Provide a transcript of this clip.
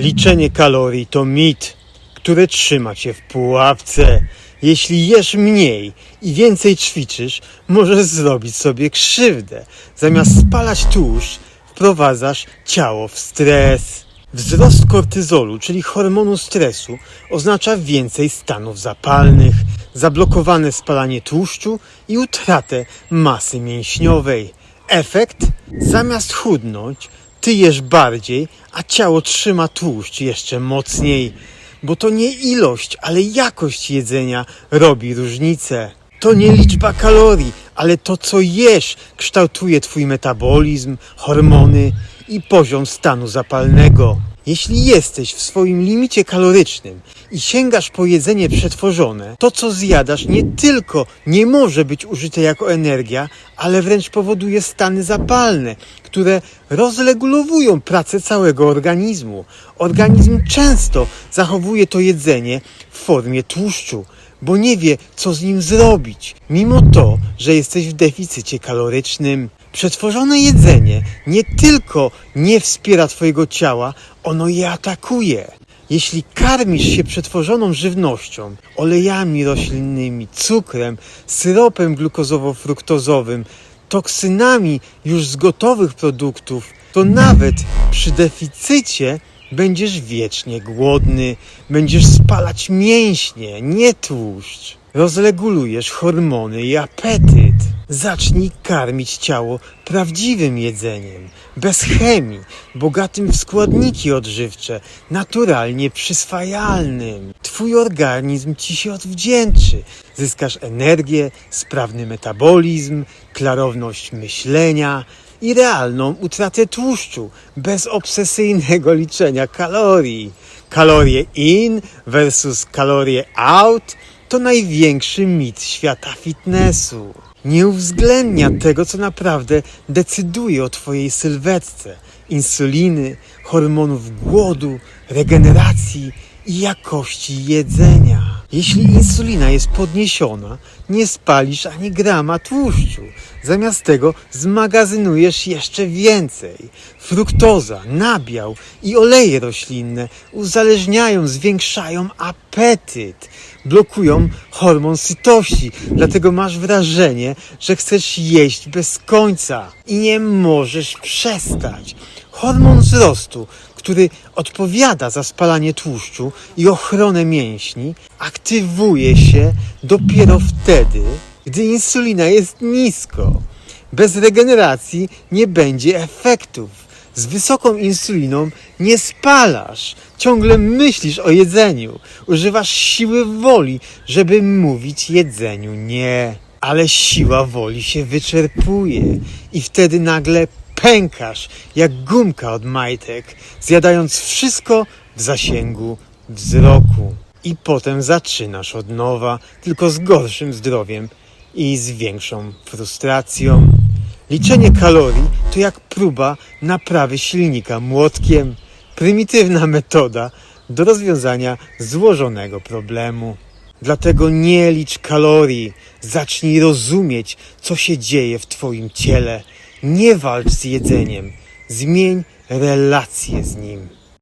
Liczenie kalorii to mit, który trzyma cię w pułapce. Jeśli jesz mniej i więcej ćwiczysz, możesz zrobić sobie krzywdę. Zamiast spalać tłuszcz, wprowadzasz ciało w stres. Wzrost kortyzolu, czyli hormonu stresu, oznacza więcej stanów zapalnych, zablokowane spalanie tłuszczu i utratę masy mięśniowej. Efekt? Zamiast chudnąć, ty jesz bardziej, a ciało trzyma tłuszcz jeszcze mocniej. Bo to nie ilość, ale jakość jedzenia robi różnicę. To nie liczba kalorii, ale to co jesz kształtuje twój metabolizm, hormony i poziom stanu zapalnego. Jeśli jesteś w swoim limicie kalorycznym i sięgasz po jedzenie przetworzone, to co zjadasz nie tylko nie może być użyte jako energia, ale wręcz powoduje stany zapalne, które rozregulowują pracę całego organizmu. Organizm często zachowuje to jedzenie w formie tłuszczu, bo nie wie, co z nim zrobić, mimo to, że jesteś w deficycie kalorycznym. Przetworzone jedzenie nie tylko nie wspiera Twojego ciała, ono je atakuje. Jeśli karmisz się przetworzoną żywnością, olejami roślinnymi, cukrem, syropem glukozowo-fruktozowym, toksynami już z gotowych produktów, to nawet przy deficycie będziesz wiecznie głodny, będziesz spalać mięśnie, nie tłuszcz. Rozregulujesz hormony i apetyt. Zacznij karmić ciało prawdziwym jedzeniem, bez chemii, bogatym w składniki odżywcze, naturalnie przyswajalnym. Twój organizm ci się odwdzięczy. Zyskasz energię, sprawny metabolizm, klarowność myślenia i realną utratę tłuszczu, bez obsesyjnego liczenia kalorii. Kalorie in versus kalorie out to największy mit świata fitnessu. Nie uwzględnia tego, co naprawdę decyduje o Twojej sylwetce: insuliny, hormonów głodu, regeneracji i jakości jedzenia. Jeśli insulina jest podniesiona, nie spalisz ani grama tłuszczu. Zamiast tego zmagazynujesz jeszcze więcej. Fruktoza, nabiał i oleje roślinne uzależniają, zwiększają apetyt, blokują hormon sytości. Dlatego masz wrażenie, że chcesz jeść bez końca i nie możesz przestać. Hormon wzrostu, który odpowiada za spalanie tłuszczu i ochronę mięśni, aktywuje się dopiero wtedy, gdy insulina jest nisko. Bez regeneracji nie będzie efektów. Z wysoką insuliną nie spalasz. Ciągle myślisz o jedzeniu. Używasz siły woli, żeby mówić jedzeniu nie. Ale siła woli się wyczerpuje i wtedy nagle pękasz jak gumka od majtek, zjadając wszystko w zasięgu wzroku. I potem zaczynasz od nowa, tylko z gorszym zdrowiem i z większą frustracją. Liczenie kalorii to jak próba naprawy silnika młotkiem. Prymitywna metoda do rozwiązania złożonego problemu. Dlatego nie licz kalorii, zacznij rozumieć, co się dzieje w Twoim ciele. Nie walcz z jedzeniem, zmień relacje z nim.